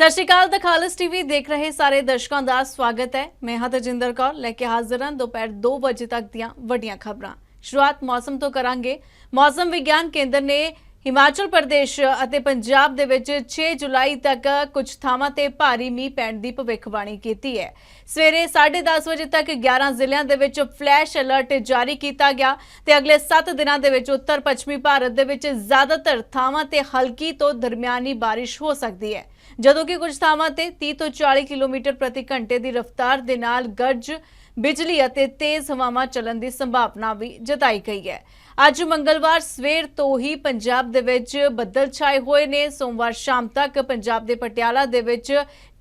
ਸਤਿ ਸ਼੍ਰੀ ਅਕਾਲ, ਦ ਖਾਲਸ ਟੀਵੀ ਦੇਖ ਰਹੇ ਸਾਰੇ ਦਰਸ਼ਕਾਂ ਦਾ ਸਵਾਗਤ ਹੈ। ਮੈਂ ਹਾਂ ਤਜਿੰਦਰ ਕੌਰ, ਲੈ ਕੇ ਹਾਜ਼ਰ ਹਾਂ ਦੁਪਹਿਰ 2 ਵਜੇ ਤੱਕ ਦੀਆਂ ਵੱਡੀਆਂ ਖਬਰਾਂ। ਸ਼ੁਰੂਆਤ ਮੌਸਮ ਤੋਂ ਕਰਾਂਗੇ। ਮੌਸਮ ਵਿਗਿਆਨ ਕੇਂਦਰ ਨੇ ਹਿਮਾਚਲ ਪ੍ਰਦੇਸ਼ ਅਤੇ ਪੰਜਾਬ ਦੇ ਵਿੱਚ 6 ਜੁਲਾਈ ਤੱਕ ਕੁਝ ਥਾਵਾਂ ਤੇ ਭਾਰੀ ਮੀਂਹ ਪੈਣ ਦੀ ਭਵਿੱਖਬਾਣੀ ਕੀਤੀ ਹੈ। ਸਵੇਰੇ 10:30 ਵਜੇ ਤੱਕ 11 ਜ਼ਿਲ੍ਹਿਆਂ ਦੇ ਵਿੱਚ ਫਲੈਸ਼ ਅਲਰਟ ਜਾਰੀ ਕੀਤਾ ਗਿਆ ਤੇ ਅਗਲੇ 7 ਦਿਨਾਂ ਦੇ ਵਿੱਚ ਉੱਤਰ ਪੱਛਮੀ ਭਾਰਤ ਦੇ ਵਿੱਚ ਜ਼ਿਆਦਾਤਰ ਥਾਵਾਂ ਤੇ ਹਲਕੀ ਤੋਂ ਦਰਮਿਆਨੀ ਬਾਰਿਸ਼ ਹੋ ਸਕਦੀ ਹੈ। ਜਦੋਂ ਕਿ ਕੁਝ ਥਾਵਾਂ ਤੇ 30 ਤੋਂ 40 ਕਿਲੋਮੀਟਰ ਪ੍ਰਤੀ ਘੰਟੇ ਦੀ ਰਫ਼ਤਾਰ ਦੇ ਨਾਲ ਗਰਜ ਬਿਜਲੀ ਅਤੇ ਤੇਜ਼ ਹਵਾਵਾਂ ਚੱਲਣ ਦੀ ਸੰਭਾਵਨਾ ਵੀ ਜਤਾਈ ਗਈ ਹੈ। ਅੱਜ ਮੰਗਲਵਾਰ ਸਵੇਰ ਤੋਂ ਹੀ ਪੰਜਾਬ ਦੇ ਵਿੱਚ ਬੱਦਲ ਛਾਏ ਹੋਏ ਨੇ। ਸੋਮਵਾਰ ਸ਼ਾਮ ਤੱਕ ਪੰਜਾਬ ਦੇ ਪਟਿਆਲਾ ਦੇ ਵਿੱਚ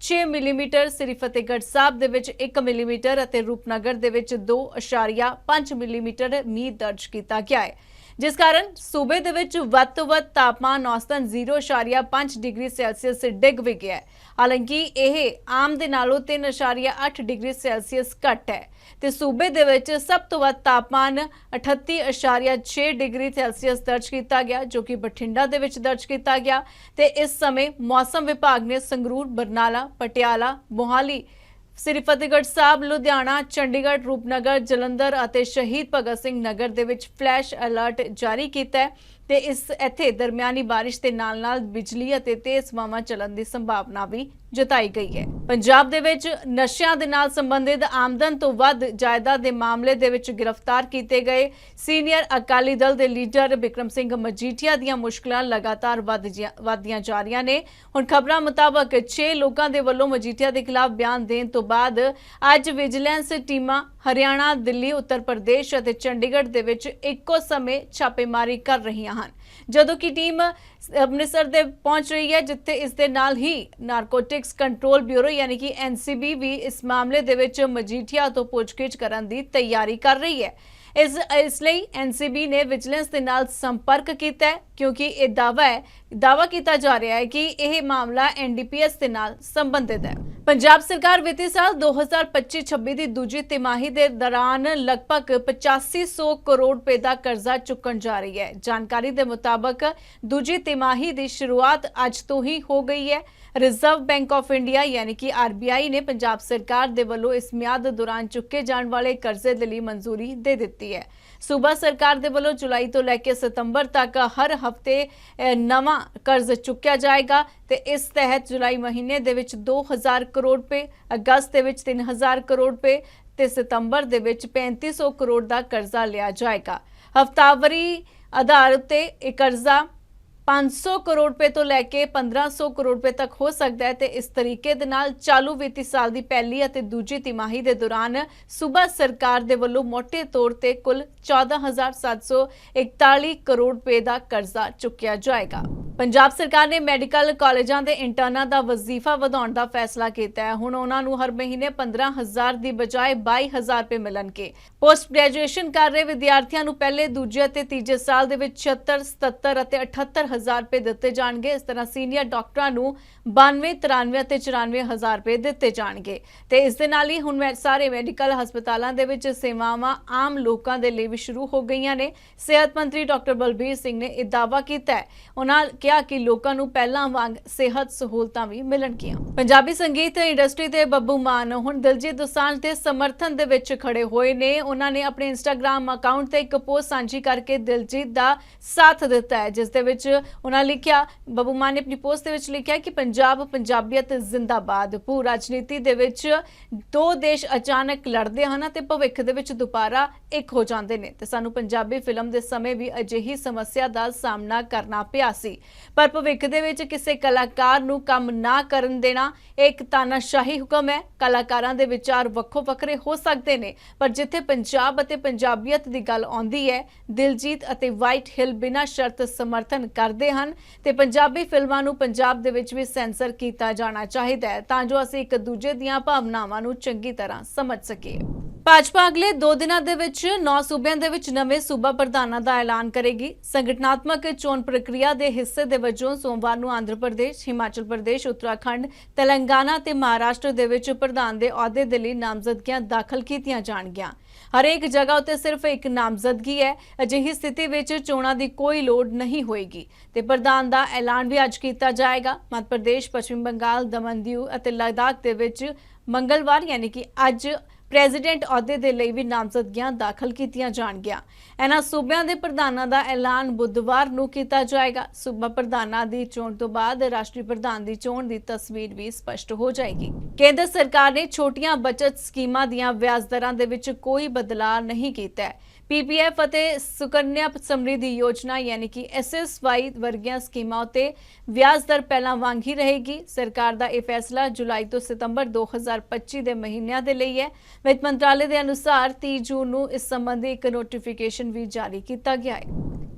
6 ਮਿਲੀਮੀਟਰ, ਸ੍ਰੀ ਫਤਿਹਗੜ੍ਹ ਸਾਹਿਬ ਦੇ ਵਿੱਚ 1 ਮਿਲੀਮੀਟਰ ਅਤੇ ਰੂਪਨਗਰ ਦੇ ਵਿੱਚ 2.5 ਮਿਲੀਮੀਟਰ ਮੀਂਹ ਦਰਜ ਕੀਤਾ ਗਿਆ ਹੈ। ਜਿਸ ਕਾਰਨ ਸੂਬੇ ਦੇ ਵਿੱਚ ਵੱਧ ਤੋਂ ਵੱਧ ਤਾਪਮਾਨ ਔਸਤਨ 0.5 ਡਿਗਰੀ ਸੈਲਸੀਅਸ ਡਿੱਗ ਵੀ ਗਿਆ ਹਾਲਾਂਕਿ ਇਹ ਆਮ ਦੇ ਨਾਲੋਂ 3.8 ਡਿਗਰੀ ਸੈਲਸੀਅਸ ਘੱਟ ਹੈ ਤੇ ਸੂਬੇ ਦੇ ਵਿੱਚ ਸਭ ਤੋਂ ਵੱਧ ਤਾਪਮਾਨ 38.6 ਡਿਗਰੀ ਸੈਲਸੀਅਸ ਦਰਜ ਕੀਤਾ ਗਿਆ, ਜੋ ਕਿ ਬਠਿੰਡਾ ਦੇ ਵਿੱਚ ਦਰਜ ਕੀਤਾ ਗਿਆ ਤੇ ਇਸ ਸਮੇਂ ਮੌਸਮ ਵਿਭਾਗ ਨੇ ਸੰਗਰੂਰ, ਬਰਨਾਲਾ, ਪਟਿਆਲਾ, ਮੋਹਾਲੀ ਸ੍ਰੀ ਫਤਿਹਗੜ੍ਹ ਸਾਹਿਬ, ਲੁਧਿਆਣਾ, ਚੰਡੀਗੜ੍ਹ, ਰੂਪਨਗਰ, ਜਲੰਧਰ ਅਤੇ ਸ਼ਹੀਦ ਭਗਤ ਸਿੰਘ ਨਗਰ ਦੇ ਵਿੱਚ ਫਲੈਸ਼ ਅਲਰਟ ਜਾਰੀ ਕੀਤਾ ਹੈ। ਤੇ ਇਸ ਇੱਥੇ ਦਰਮਿਆਨੀ ਬਾਰਿਸ਼ ਦੇ ਨਾਲ-ਨਾਲ ਬਿਜਲੀ ਅਤੇ ਤੇਜ਼ ਹਵਾਵਾਂ ਚੱਲਣ ਦੀ ਸੰਭਾਵਨਾ ਵੀ ਜਤਾਈ ਗਈ ਹੈ। ਪੰਜਾਬ ਦੇ ਵਿੱਚ ਨਸ਼ਿਆਂ ਦੇ ਨਾਲ ਸੰਬੰਧਿਤ ਆਮਦਨ ਤੋਂ ਵੱਧ ਜਾਇਦਾਦ ਦੇ ਮਾਮਲੇ ਦੇ ਵਿੱਚ ਗ੍ਰਿਫਤਾਰ ਕੀਤੇ ਗਏ ਸੀਨੀਅਰ ਅਕਾਲੀ ਦਲ ਦੇ ਲੀਡਰ ਬਿਕਰਮ ਸਿੰਘ ਮਜੀਠੀਆ ਦੀਆਂ ਮੁਸ਼ਕਲਾਂ ਲਗਾਤਾਰ ਵੱਧ ਵੱਧਦੀਆਂ ਜਾ ਰਹੀਆਂ ਨੇ। ਹੁਣ ਖਬਰਾਂ ਮੁਤਾਬਕ 6 ਲੋਕਾਂ ਦੇ ਵੱਲੋਂ ਮਜੀਠੀਆ ਦੇ ਖਿਲਾਫ ਬਿਆਨ ਦੇਣ ਤੋਂ ਬਾਅਦ ਅੱਜ ਵਿਜੀਲੈਂਸ ਟੀਮਾਂ ਹਰਿਆਣਾ, ਦਿੱਲੀ, ਉੱਤਰ ਪ੍ਰਦੇਸ਼ ਅਤੇ ਚੰਡੀਗੜ੍ਹ ਦੇ ਵਿੱਚ ਇੱਕੋ ਸਮੇਂ ਛਾਪੇਮਾਰੀ ਕਰ ਰਹੀਆਂ ਹਨ। ਜਦੋਂ ਕਿ ਟੀਮ ਅੰਮ੍ਰਿਤਸਰ ਦੇ ਪਹੁੰਚ ਰਹੀ ਹੈ, ਜਿੱਥੇ ਇਸ ਦੇ ਨਾਲ ਹੀ ਨਾਰਕੋਟਿਕਸ ਕੰਟਰੋਲ ਬਿਊਰੋ ਯਾਨੀ ਕਿ ਐਨਸੀਬੀ ਵੀ ਇਸ ਮਾਮਲੇ ਦੇ ਵਿੱਚ ਮਜੀਠੀਆ ਤੋਂ ਪੁੱਛਗਿੱਛ ਕਰਨ ਦੀ ਤਿਆਰੀ ਕਰ ਰਹੀ ਹੈ। ਇਸ ਇਸ ਲਈ ਐਨਸੀਬੀ ਨੇ ਵਿਜੀਲੈਂਸ ਦੇ ਨਾਲ ਸੰਪਰਕ ਕੀਤਾ ਕਿਉਂਕਿ ਇਹ ਦਾਵਾ ਹੈ ਦਾਵਾ ਕੀਤਾ ਜਾ ਰਿਹਾ ਹੈ ਕਿ ਇਹ ਮਾਮਲਾ ਐਨਡੀਪੀਐਸ ਦੇ ਨਾਲ ਸੰਬੰਧਿਤ ਹੈ। ਪੰਜਾਬ ਸਰਕਾਰ ਵਿੱਤੀ ਸਾਲ 2025-26 ਦੀ ਦੂਜੀ ਤਿਮਾਹੀ ਦੇ ਦੌਰਾਨ ਲਗਭਗ 8500 ਕਰੋੜ ਰੁਪਏ ਦਾ ਕਰਜ਼ਾ ਚੁੱਕਣ ਜਾ ਰਹੀ ਹੈ। ਜਾਣਕਾਰੀ ਦੇ ਮੁਤਾਬਕ ਦੂਜੀ ਤਿਮਾਹੀ ਦੀ ਸ਼ੁਰੂਆਤ ਅੱਜ ਤੋਂ ਹੀ ਹੋ ਗਈ ਹੈ। ਰਿਜ਼ਰਵ ਬੈਂਕ ਆਫ ਇੰਡੀਆ ਯਾਨੀ ਕਿ ਆਰਬੀਆਈ ਨੇ ਪੰਜਾਬ ਸਰਕਾਰ ਦੇ ਵੱਲੋਂ ਇਸ ਮਿਆਦ ਦੌਰਾਨ ਚੁੱਕੇ ਜਾਣ ਵਾਲੇ ਕਰਜ਼ੇ ਦੇ ਲਈ ਮਨਜ਼ੂਰੀ ਦੇ ਦਿੱਤੀ ਹੈ। ਸੂਬਾ ਸਰਕਾਰ ਦੇ ਵੱਲੋਂ ਜੁਲਾਈ ਤੋਂ ਲੈ ਕੇ ਸਤੰਬਰ ਤੱਕ ਹਰ ਹਫ਼ਤੇ ਨਵਾਂ ਕਰਜ਼ ਚੁੱਕਿਆ ਜਾਏਗਾ ਤੇ ਇਸ ਤਹਿਤ ਜੁਲਾਈ ਮਹੀਨੇ ਦੇ ਵਿੱਚ 2000 ਕਰੋੜ ਰੁਪਏ, ਅਗਸਤ ਦੇ ਵਿੱਚ 3000 ਕਰੋੜ ਰੁਪਏ ਤੇ ਸਤੰਬਰ ਦੇ ਵਿੱਚ 3500 ਕਰੋੜ ਦਾ ਕਰਜ਼ਾ ਲਿਆ ਜਾਏਗਾ। ਹਫਤਾਵਰੀ ਆਧਾਰ ਉੱਤੇ ਇਹ ਕਰਜ਼ਾ 500 ਕਰੋੜ ਰੁਪਏ ਤੋਂ ਲੈ ਕੇ 1500 ਕਰੋੜ ਰੁਪਏ ਤੱਕ ਹੋ ਸਕਦਾ ਹੈ ਤੇ ਇਸ ਤਰੀਕੇ ਦੇ ਨਾਲ ਚਾਲੂ ਵਿੱਤੀ ਸਾਲ ਦੀ ਪਹਿਲੀ ਅਤੇ ਦੂਜੀ ਤਿਮਾਹੀ ਦੇ ਦੌਰਾਨ ਸੂਬਾ ਸਰਕਾਰ ਦੇ ਵੱਲੋਂ ਮੋٹے ਤੌਰ ਤੇ ਕੁੱਲ 14741 ਕਰੋੜ ਰੁਪਏ ਦਾ ਕਰਜ਼ਾ ਚੁੱਕਿਆ ਜਾਏਗਾ। ਪੰਜਾਬ ਸਰਕਾਰ ਨੇ ਮੈਡੀਕਲ ਕਾਲਜਾਂ ਦੇ ਇੰਟਰਨਾਂ ਦਾ ਵਜ਼ੀਫਾ ਵਧਾਉਣ ਦਾ ਫੈਸਲਾ ਕੀਤਾ ਹੈ। ਹੁਣ ਉਹਨਾਂ ਨੂੰ ਹਰ ਮਹੀਨੇ 15000 ਦੀ ਬਜਾਏ 22000 ਰੁਪਏ ਮਿਲਣਗੇ। ਪੋਸਟ ਗ੍ਰੈਜੂਏਸ਼ਨ ਕਰ ਰਹੇ ਵਿਦਿਆਰਥੀਆਂ ਨੂੰ ਪਹਿਲੇ, ਦੂਜੇ ਅਤੇ ਤੀਜੇ ਸਾਲ ਦੇ ਵਿੱਚ 76 77 ਅਤੇ 78000 ਹਜ਼ਾਰ ਰੁਪਏ ਦਿੱਤੇ ਜਾਣਗੇ। ਇਸ ਤਰ੍ਹਾਂ ਸੀਨੀਅਰ ਡਾਕਟਰਾਂ ਨੂੰ 92 93 ਅਤੇ 94000 ਰੁਪਏ ਦਿੱਤੇ ਜਾਣਗੇ। ਤੇ ਇਸ ਦੇ ਨਾਲ ਹੀ ਹੁਣ ਸਾਰੇ ਮੈਡੀਕਲ ਹਸਪਤਾਲਾਂ ਦੇ ਵਿੱਚ ਸੇਵਾਵਾਂ ਆਮ ਲੋਕਾਂ ਦੇ ਲਈ ਵੀ ਸ਼ੁਰੂ ਹੋ ਗਈਆਂ ਨੇ। ਸਿਹਤ ਮੰਤਰੀ ਡਾਕਟਰ ਬਲਬੀਰ ਸਿੰਘ ਨੇ ਇਹ ਦਾਅਵਾ ਕੀਤਾ ਉਹਨਾਂ ਕਿਹਾ ਕਿ ਲੋਕਾਂ ਨੂੰ ਪਹਿਲਾਂ ਵਾਂਗ ਸਿਹਤ ਸਹੂਲਤਾਂ ਵੀ ਮਿਲਣਗੀਆਂ। ਪੰਜਾਬੀ ਸੰਗੀਤ ਇੰਡਸਟਰੀ ਦੇ ਬੱਬੂ ਮਾਨ ਹੁਣ ਦਿਲਜੀਤ ਦੋਸਾਂਝ ਦੇ ਸਮਰਥਨ ਦੇ ਵਿੱਚ ਖੜੇ ਹੋਏ ਨੇ। ਉਹਨਾਂ ਨੇ ਆਪਣੇ ਇੰਸਟਾਗ੍ਰam ਅਕਾਊਂਟ ਤੇ ਇੱਕ ਪੋਸਟ ਸਾਂਝੀ ਕਰਕੇ ਦਿਲਜੀਤ ਦਾ ਸਾਥ ਦਿੱਤਾ ਹੈ, ਜਿਸ ਦੇ ਵਿੱਚ ਉਹਨਾਂ ਲਿਖਿਆ, ਬੱਬੂ ਮਾਨ ਨੇ ਆਪਣੀ ਪੋਸਟ ਦੇ ਵਿੱਚ ਲਿਖਿਆ ਕਿ ਪੰਜਾਬ ਪੰਜਾਬੀਅਤ ਜ਼ਿੰਦਾਬਾਦ, ਭੂ ਰਾਜਨੀਤੀ ਦੇ ਵਿੱਚ ਦੋ ਦੇਸ਼ ਅਚਾਨਕ ਲੜਦੇ ਹਨ ਅਤੇ ਭਵਿੱਖ ਦੇ ਵਿੱਚ ਦੁਬਾਰਾ ਇੱਕ ਹੋ ਜਾਂਦੇ ਨੇ। ਤੇ ਸਾਨੂੰ ਪੰਜਾਬੀ ਫਿਲਮ ਦੇ ਸਮੇਂ ਵੀ ਅਜਿਹੀ ਸਮੱਸਿਆ ਦਾ ਸਾਹਮਣਾ ਕਰਨਾ ਪਿਆ ਸੀ। ਪਰ ਭਵਿੱਖ ਦੇ ਵਿੱਚ ਕਿਸੇ ਕਲਾਕਾਰ ਨੂੰ ਕੰਮ ਨਾ ਕਰਨ ਦੇਣਾ ਇਹ ਇੱਕ ਤਾਨਾਸ਼ਾਹੀ ਹੁਕਮ ਹੈ। ਕਲਾਕਾਰਾਂ ਦੇ ਵਿਚਾਰ ਵੱਖੋ ਵੱਖਰੇ ਹੋ ਸਕਦੇ ਨੇ, ਪਰ ਜਿੱਥੇ ਪੰਜਾਬ ਅਤੇ ਪੰਜਾਬੀਅਤ ਦੀ ਗੱਲ ਆਉਂਦੀ ਹੈ, ਦਿਲਜੀਤ ਅਤੇ ਵਾਈਟ ਹਿੱਲ ਬਿਨਾਂ ਸ਼ਰਤ ਸਮਰਥਨ ਕਰ ਕਰਦੇ ਹਨ ਤੇ ਪੰਜਾਬੀ ਫਿਲਮਾਂ ਨੂੰ ਪੰਜਾਬ ਦੇ ਵਿੱਚ ਵੀ ਸੈਂਸਰ ਕੀਤਾ ਜਾਣਾ ਚਾਹੀਦਾ ਹੈ ਤਾਂ ਜੋ ਅਸੀਂ ਇੱਕ ਦੂਜੇ ਦੀਆਂ ਭਾਵਨਾਵਾਂ ਨੂੰ ਚੰਗੀ ਤਰ੍ਹਾਂ ਸਮਝ ਸਕੀਏ। ਭਾਜਪਾ ਅਗਲੇ 2 ਦਿਨਾਂ ਦੇ ਵਿੱਚ 9 ਸੂਬਿਆਂ ਦੇ ਵਿੱਚ ਨਵੇਂ ਸੂਬਾ ਪ੍ਰਧਾਨਾਂ ਦਾ ਐਲਾਨ ਕਰੇਗੀ। ਸੰਗਠਨਾਤਮਕ ਚੋਣ ਪ੍ਰਕਿਰਿਆ ਦੇ ਹਿੱਸੇ ਦੇ ਵਜੋਂ ਸੋਮਵਾਰ ਨੂੰ ਆਂਧਰਾ ਪ੍ਰਦੇਸ਼, ਹਿਮਾਚਲ ਪ੍ਰਦੇਸ਼, ਉੱਤਰਾਖੰਡ, ਤੇਲੰਗਾਨਾ ਤੇ ਮਹਾਰਾਸ਼ਟਰ ਦੇ ਵਿੱਚ ਪ੍ਰਧਾਨ ਦੇ ਅਹੁਦੇ ਦੇ ਲਈ ਨਾਮਜ਼ਦਗੀਆਂ ਦਾਖਲ ਕੀਤੀਆਂ ਜਾਣਗੀਆਂ। ਹਰੇਕ ਜਗ੍ਹਾ ਉੱਤੇ ਸਿਰਫ ਇੱਕ ਨਾਮਜ਼ਦਗੀ ਹੈ। ਅਜਿਹੀ ਸਥਿਤੀ ਵਿੱਚ ਚੋਣਾਂ ਦੀ ਕੋਈ ਲੋੜ ਨਹੀਂ ਹੋਏਗੀ ਤੇ ਪ੍ਰਧਾਨ ਦਾ ਐਲਾਨ ਵੀ ਅੱਜ ਕੀਤਾ ਜਾਏਗਾ। ਮੱਧ ਪ੍ਰਦੇਸ਼, ਪੱਛਮੀ ਬੰਗਾਲ, ਦਮਨ ਦਿਊ ਅਤੇ ਲਦਾਖ ਦੇ ਵਿੱਚ ਮੰਗਲਵਾਰ, ਯਾਨੀ ਕਿ ਅੱਜ ਪ੍ਰੈਜ਼ੀਡੈਂਟ ਅਹੁਦੇ ਦੇ ਲਈ ਵੀ ਨਾਮਜ਼ਦਗੀਆਂ ਦਾਖਲ ਕੀਤੀਆਂ ਜਾਣਗੀਆਂ। ਇਹਨਾਂ ਸੂਬਿਆਂ ਦੇ ਪ੍ਰਧਾਨਾਂ ਦਾ ਐਲਾਨ ਬੁੱਧਵਾਰ ਨੂੰ ਕੀਤਾ ਜਾਏਗਾ। ਸੂਬਾ ਪ੍ਰਧਾਨਾਂ ਦੀ ਚੋਣ ਤੋਂ ਬਾਅਦ ਰਾਸ਼ਟਰੀ ਪ੍ਰਧਾਨ ਦੀ ਚੋਣ ਦੀ ਤਸਵੀਰ ਵੀ ਸਪਸ਼ਟ ਹੋ ਜਾਏਗੀ। ਕੇਂਦਰ ਸਰਕਾਰ ਨੇ ਛੋਟੀਆਂ ਬਚਤ ਸਕੀਮਾਂ ਦੀਆਂ ਵਿਆਜ ਦਰਾਂ ਦੇ ਵਿੱਚ ਕੋਈ ਬਦਲਾਅ ਨਹੀਂ ਕੀਤਾ ਹੈ। ਪੀਪੀਐਫ ਅਤੇ ਸੁਕੰਨਿਆ ਸਮਰਿੱਧੀ ਯੋਜਨਾ, ਯਾਨੀ ਕਿ ਐਸਐਸਵਾਈ ਵਰਗੀਆਂ ਸਕੀਮਾਂ ਉਤੇ ਵਿਆਜ ਦਰ ਪਹਿਲਾਂ ਵਾਂਗ ਹੀ ਰਹੇਗੀ। ਸਰਕਾਰ ਦਾ ਇਹ ਫੈਸਲਾ ਜੁਲਾਈ ਤੋਂ ਸਤੰਬਰ 2025 ਦੇ ਮਹੀਨਿਆਂ ਦੇ ਲਈ ਹੈ। ਵਿੱਤ ਮੰਤਰਾਲੇ ਦੇ ਅਨੁਸਾਰ 30 ਜੂਨ ਨੂੰ ਇਸ ਸੰਬੰਧੀ ਇੱਕ ਨੋਟੀਫਿਕੇਸ਼ਨ ਵੀ ਜਾਰੀ ਕੀਤਾ ਗਿਆ ਹੈ।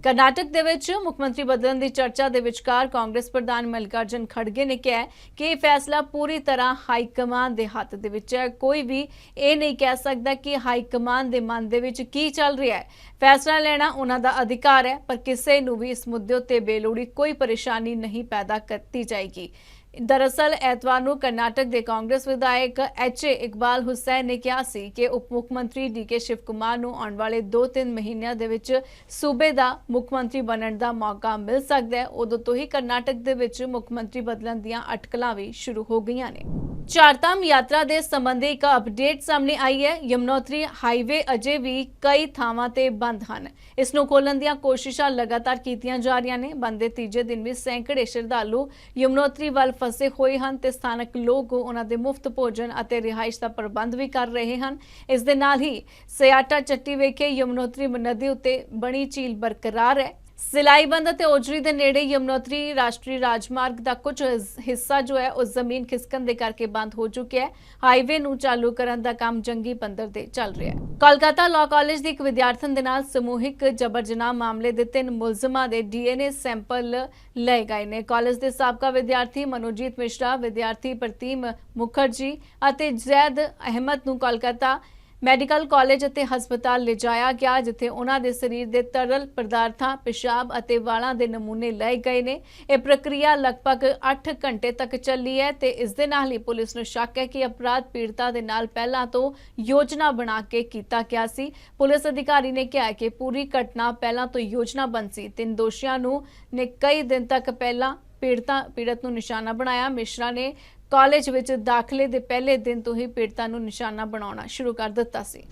ਕਰਨਾਟਕ ਦੇ ਵਿੱਚ ਮੁੱਖ ਮੰਤਰੀ ਬਦਲਣ ਦੀ ਚਰਚਾ ਦੇ ਵਿਚਕਾਰ ਕਾਂਗਰਸ ਪ੍ਰਧਾਨ ਮੱਲਿਕਾਰਜੁਨ ਖੜਗੇ ਨੇ ਕਿਹਾ ਕਿ ਇਹ ਫੈਸਲਾ ਪੂਰੀ ਤਰ੍ਹਾਂ ਹਾਈ ਕਮਾਨ ਦੇ ਹੱਥ ਦੇ ਵਿੱਚ ਹੈ। ਕੋਈ ਵੀ ਇਹ ਨਹੀਂ ਕਹਿ ਸਕਦਾ ਕਿ ਹਾਈ ਕਮਾਂਡ ਦੇ ਮਨ ਦੇ ਵਿੱਚ ਕੀ ਚੱਲ ਰਿਹਾ ਹੈ। ਫੈਸਲਾ ਲੈਣਾ ਉਹਨਾਂ ਦਾ ਅਧਿਕਾਰ ਹੈ, ਪਰ ਕਿਸੇ ਨੂੰ ਵੀ ਇਸ ਮੁੱਦੇ ਉੱਤੇ ਬੇਲੋੜੀ ਕੋਈ ਪਰੇਸ਼ਾਨੀ ਨਹੀਂ ਪੈਦਾ ਕਰਤੀ ਜਾਏਗੀ। ਦਰਅਸਲ ਐਤਵਾਰ ਨੂੰ ਕਰਨਾਟਕ ਦੇ ਕਾਂਗਰਸ ਵਿਧਾਇਕ ਐਚ.ਏ. ਇਕਬਾਲ ਹੁਸੈਨ ਨੇ ਕਿਹਾ ਸੀ ਕਿ ਉਪ ਮੁੱਖ ਮੰਤਰੀ ਡੀ.ਕੇ. ਸ਼ਿਵ ਕੁਮਾਰ ਨੂੰ ਆਉਣ ਵਾਲੇ 2-3 ਮਹੀਨਿਆਂ ਦੇ ਵਿੱਚ ਸੂਬੇ ਦਾ ਮੁੱਖ ਮੰਤਰੀ ਬਣਨ ਦਾ ਮੌਕਾ ਮਿਲ ਸਕਦਾ ਹੈ ਉਦੋਂ ਤੋਂ ਹੀ ਕਰਨਾਟਕ ਦੇ ਵਿੱਚ ਮੁੱਖ ਮੰਤਰੀ ਬਦਲਣ ਦੀਆਂ ਅਟਕਲਾਂ ਵੀ ਸ਼ੁਰੂ ਹੋ ਗਈਆਂ ਨੇ ਚਾਰਧਾਮ ਯਾਤਰਾ ਦੇ ਸੰਬੰਧੀ ਇੱਕ ਅਪਡੇਟ ਸਾਹਮਣੇ ਆਈ ਹੈ ਯਮਨੋਤਰੀ ਹਾਈਵੇ ਅਜੇ ਵੀ ਕਈ ਥਾਵਾਂ ਤੇ ਬੰਦ ਹਨ ਇਸ ਨੂੰ ਖੋਲਣ ਦੀਆਂ ਕੋਸ਼ਿਸ਼ਾਂ ਲਗਾਤਾਰ ਕੀਤੀਆਂ ਜਾ ਰਹੀਆਂ ਨੇ ਬੰਦ ਦੇ ਤੀਜੇ ਦਿਨ ਵੀ ਸੈਂਕੜੇ ਸ਼ਰਧਾਲੂ ਯਮਨੋਤਰੀ ਵੱਲ ਫਸੇ ਹੋਏ ਹਨ ਤੇ ਸਥਾਨਕ ਲੋਕ ਉਹਨਾਂ ਦੇ ਮੁਫਤ ਭੋਜਨ ਅਤੇ ਰਿਹਾਇਸ਼ ਦਾ ਪ੍ਰਬੰਧ ਵੀ ਕਰ ਰਹੇ ਹਨ। ਇਸ ਦੇ ਨਾਲ ਹੀ ਸਿਆਟਾ ਚੱਟੀ ਵਿਖੇ ਯਮਨੋਤਰੀ ਨਦੀ ਉੱਤੇ ਬਣੀ ਝੀਲ ਬਰਕਰਾਰ ਹੈ। ਸਿਲਾਈਬੰਦ ਅਤੇ ਔਜਰੀ ਦੇ ਨੇੜੇ ਯਮਨੋਤਰੀ ਰਾਸ਼ਟਰੀ ਰਾਜਮਾਰਗ ਦਾ ਕੁਝ ਹਿੱਸਾ ਜੋ ਹੈ ਉਹ ਜ਼ਮੀਨ ਖਿਸਕਣ ਦੇ ਕਰਕੇ ਬੰਦ ਹੋ ਚੁੱਕਿਆ ਹੈ। ਹਾਈਵੇ ਨੂੰ ਚਾਲੂ ਕਰਨ ਦਾ ਕੰਮ ਜੰਗੀ ਪੰਦਰ ਤੇ ਚੱਲ ਰਿਹਾ ਹੈ। ਕੋਲਕਾਤਾ ਲਾਅ ਕਾਲਜ ਦੀ ਇੱਕ ਵਿਦਿਆਰਥਣ ਦੇ ਨਾਲ ਸਮੂਹਿਕ ਜਬਰ ਜਨਾਹ ਮਾਮਲੇ ਦੇ ਤਿੰਨ ਮੁਲਜ਼ਮਾਂ ਦੇ ਡੀਐਨਏ ਸੈਂਪਲ ਲਏ ਗਏ ਨੇ। ਕਾਲਜ ਦੇ ਸਾਬਕਾ ਵਿਦਿਆਰਥੀ ਮਨੋਜੀਤ ਮਿਸ਼ਰਾ, ਵਿਦਿਆਰਥੀ ਪ੍ਰਤੀਮ ਮੁਖਰਜੀ ਅਤੇ ਜ਼ੈਦ ਅਹਿਮਦ ਨੂੰ ਕੋਲਕਾਤਾ ਮੈਡੀਕਲ ਕਾਲਜ ਅਤੇ ਹਸਪਤਾਲ ਲਿਜਾਇਆ ਗਿਆ, ਜਿੱਥੇ ਉਹਨਾਂ ਦੇ ਸਰੀਰ ਦੇ ਤਰਲ ਪਦਾਰਥਾਂ, ਪਿਸ਼ਾਬ ਅਤੇ ਵਾਲਾਂ ਦੇ ਨਮੂਨੇ ਲਏ ਗਏ ਨੇ। ਇਹ ਪ੍ਰਕਿਰਿਆ ਲਗਭਗ 8 ਘੰਟੇ ਤੱਕ ਚੱਲੀ ਹੈ ਤੇ ਇਸ ਦੇ ਨਾਲ ਹੀ ਪੁਲਿਸ ਨੂੰ ਸ਼ੱਕ ਹੈ ਕਿ ਅਪਰਾਧ ਪੀੜਤਾ ਦੇ ਨਾਲ ਪਹਿਲਾਂ ਤੋਂ ਯੋਜਨਾ ਬਣਾ ਕੇ ਕੀਤਾ ਗਿਆ ਸੀ। ਪੁਲਿਸ ਅਧਿਕਾਰੀ ਨੇ ਕਿਹਾ ਕਿ ਪੂਰੀ ਘਟਨਾ ਪਹਿਲਾਂ ਤੋਂ ਯੋਜਨਾਬੰਦ ਸੀ। ਤਿੰਨ ਦੋਸ਼ੀਆਂ ਨੂੰ ਨੇ ਕਈ ਦਿਨ ਤੱਕ ਪਹਿਲਾਂ ਪੀੜਤਾ, ਪੀੜਤ ਨੂੰ ਨਿਸ਼ਾਨਾ ਬਣਾਇਆ। ਮਿਸ਼ਰਾ ਨੇ ਕਾਲਜ ਵਿੱਚ ਦਾਖਲੇ ਦੇ ਪਹਿਲੇ ਦਿਨ ਤੋਂ ਹੀ ਪੀੜਤਾਂ ਨੂੰ ਨਿਸ਼ਾਨਾ ਬਣਾਉਣਾ ਸ਼ੁਰੂ ਕਰ ਦਿੱਤਾ ਸੀ।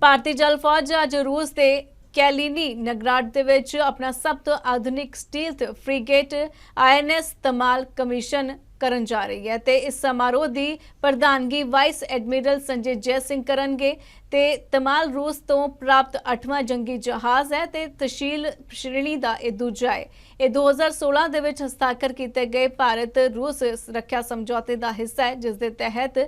ਭਾਰਤੀ ਜਲ ਫੌਜ ਅੱਜ ਰੂਸ ਦੇ ਕੈਲੀਨੀ ਨਗਰਾਟ ਦੇ ਵਿੱਚ ਆਪਣਾ ਸਭ ਤੋਂ ਆਧੁਨਿਕ ਸਟੀਲਥ ਫ੍ਰੀਗੇਟ ਆਈਐਨਐਸ ਤਮਾਲ ਕਮਿਸ਼ਨ ਕਰਨ ਜਾ ਰਹੀ ਹੈ ਤੇ ਇਸ ਸਮਾਰੋਹ ਦੀ ਪ੍ਰਧਾਨਗੀ ਵਾਈਸ ਐਡਮਿਰਲ ਸੰਜੇ ਜੈ ਸਿੰਘ ਕਰਨਗੇ ਤੇ ਤਮਾਲ ਰੂਸ ਤੋਂ ਪ੍ਰਾਪਤ 8ਵਾਂ ਜੰਗੀ ਜਹਾਜ਼ ਹੈ ਤੇ ਤਸ਼ੀਲ ਸ਼੍ਰੇਣੀ ਦਾ ਇਹ ਦੂਜਾ ਹੈ। ਇਹ 2016 ਦੇ ਵਿੱਚ ਹਸਤਾਖਰ ਕੀਤੇ ਗਏ ਭਾਰਤ ਰੂਸ ਰੱਖਿਆ ਸਮਝੌਤੇ ਦਾ ਹਿੱਸਾ ਹੈ, ਜਿਸ ਦੇ ਤਹਿਤ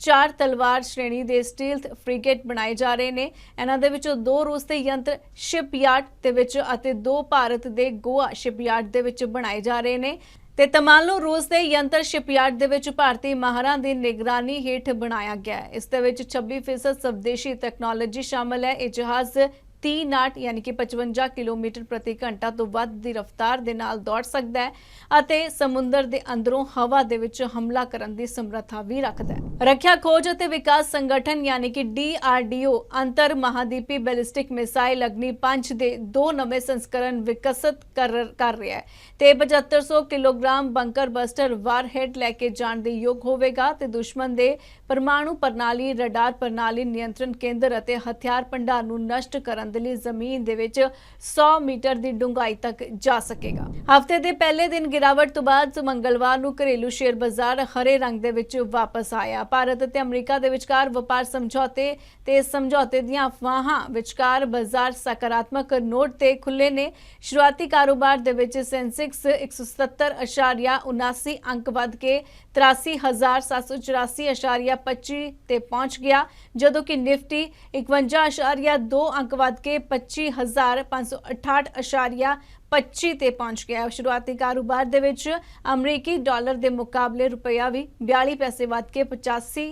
ਚਾਰ ਤਲਵਾਰ ਸ਼੍ਰੇਣੀ ਦੇ ਸਟੀਲਥ ਫ੍ਰਿਗੇਟ ਬਣਾਏ ਜਾ ਰਹੇ ਨੇ। ਇਹਨਾਂ ਦੇ ਵਿੱਚੋਂ ਦੋ ਰੂਸ ਦੇ ਯੰਤਰ ਸ਼ਿਪਯਾਰਡ ਦੇ ਵਿੱਚ ਅਤੇ ਦੋ ਭਾਰਤ ਦੇ ਗੋਆ ਸ਼ਿਪਯਾਰਡ ਦੇ ਵਿੱਚ ਬਣਾਏ ਜਾ ਰਹੇ ਨੇ। ਤੇ ਤਮਾਲੋ ਰੂਸ ਦੇ ਯੰਤਰ ਸ਼ਿਪਯਾਰਡ ਦੇ ਵਿੱਚ ਭਾਰਤੀ ਮਾਹਰਾਂ ਦੀ ਨਿਗਰਾਨੀ ਹੇਠ ਬਣਾਇਆ ਗਿਆ ਹੈ। ਇਸ ਦੇ ਵਿੱਚ 26% ਸਵਦੇਸ਼ੀ ਟੈਕਨੋਲੋਜੀ ਸ਼ਾਮਲ ਹੈ। ਇਹ ਜਹਾਜ਼ 30 ਨਾਟ ਯਾਨੀ ਕਿ 55 ਕਿਲੋਮੀਟਰ ਪ੍ਰਤੀ ਘੰਟਾ ਤੋਂ ਵੱਧ ਦੀ ਰਫ਼ਤਾਰ ਦੇ ਨਾਲ ਦੌੜ ਸਕਦਾ ਹੈ ਅਤੇ ਸਮੁੰਦਰ ਦੇ ਅੰਦਰੋਂ ਹਵਾ ਦੇ ਵਿੱਚ ਹਮਲਾ ਕਰਨ ਦੀ ਸਮਰੱਥਾ ਵੀ ਰੱਖਦਾ ਹੈ। ਰੱਖਿਆ ਖੋਜ ਅਤੇ ਵਿਕਾਸ ਸੰਗਠਨ ਯਾਨੀ ਕਿ DRDO ਅੰਤਰ ਮਹਾਦੀਪੀ ਬੈਲਿਸਟਿਕ ਮਿਸਾਈਲ ਅਗਨੀ 5 ਦੇ ਦੋ ਨਵੇਂ ਸੰਸਕਰਨ ਵਿਕਸਿਤ ਕਰ ਕਰ ਰਿਹਾ ਹੈ ਤੇ 7500 ਕਿਲੋਗ੍ਰਾਮ ਬੰਕਰ ਬਸਟਰ ਵਾਰਹੈਡ ਲੈ ਕੇ ਜਾਣ ਦੇ ਯੋਗ ਹੋਵੇਗਾ ਤੇ ਦੁਸ਼ਮਣ ਦੇ ਪਰਮਾਣੂ ਪ੍ਰਣਾਲੀ, ਰਡਾਰ ਪ੍ਰਣਾਲੀ, ਨਿਯੰਤਰਣ ਕੇਂਦਰ ਅਤੇ ਹਥਿਆਰ ਭੰਡਾਰ ਨੂੰ ਨਸ਼ਟ ਕਰਨ ਦੇ ਲਈ ਜ਼ਮੀਨ ਦੇ ਵਿੱਚ 100 ਮੀਟਰ ਦੀ ਡੂੰਘਾਈ ਤੱਕ ਜਾ ਸਕੇਗਾ। ਹਫ਼ਤੇ ਦੇ ਪਹਿਲੇ ਦਿਨ ਗਿਰਾਵਟ ਤੋਂ ਬਾਅਦ ਮੰਗਲਵਾਰ ਨੂੰ ਘਰੇਲੂ ਸ਼ੇਅਰ ਬਾਜ਼ਾਰ ਹਰੇ ਰੰਗ ਦੇ ਵਿੱਚ ਵਾਪਸ ਆਇਆ। ਭਾਰਤ ਅਤੇ ਅਮਰੀਕਾ ਦੇ ਵਿਚਕਾਰ ਵਪਾਰ ਸਮਝੌਤੇ ਤੇ ਇਸ ਸਮਝੌਤੇ ਦੀਆਂ ਅਫਵਾਹਾਂ ਵਿਚਕਾਰ ਬਾਜ਼ਾਰ ਸਕਾਰਾਤਮਕ ਨੋਟ ਤੇ ਖੁੱਲੇ ਨੇ। ਸ਼ੁਰੂਆਤੀ ਕਾਰੋਬਾਰ ਦੇ ਵਿੱਚ ਸੈਂਸੈਕਸ 170.79 ਅੰਕ ਵੱਧ ਕੇ 83784.25 ਤੇ ਪਹੁੰਚ ਗਿਆ, ਜਦੋਂ ਕਿ ਨਿਫਟੀ 51.2 ਅੰਕ ਵੱਧ ਕੇ 25568.25 ਤੇ ਪਹੁੰਚ ਗਿਆ ਹੈ। ਸ਼ੁਰੂਆਤੀ ਕਾਰੋਬਾਰ ਦੇ ਵਿੱਚ ਅਮਰੀਕੀ ਡਾਲਰ ਦੇ ਮੁਕਾਬਲੇ ਰੁਪਇਆ ਵੀ 42 ਪੈਸੇ ਵੱਧ ਕੇ 85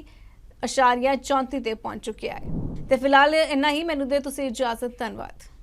34 ਤੇ ਪਹੁੰਚ ਚੁੱਕਿਆ ਹੈ। ਤੇ ਫਿਲਹਾਲ ਇੰਨਾ ਹੀ। ਮੈਨੂੰ ਦੇ ਤੁਸੀਂ ਇਜਾਜ਼ਤ। ਧੰਨਵਾਦ।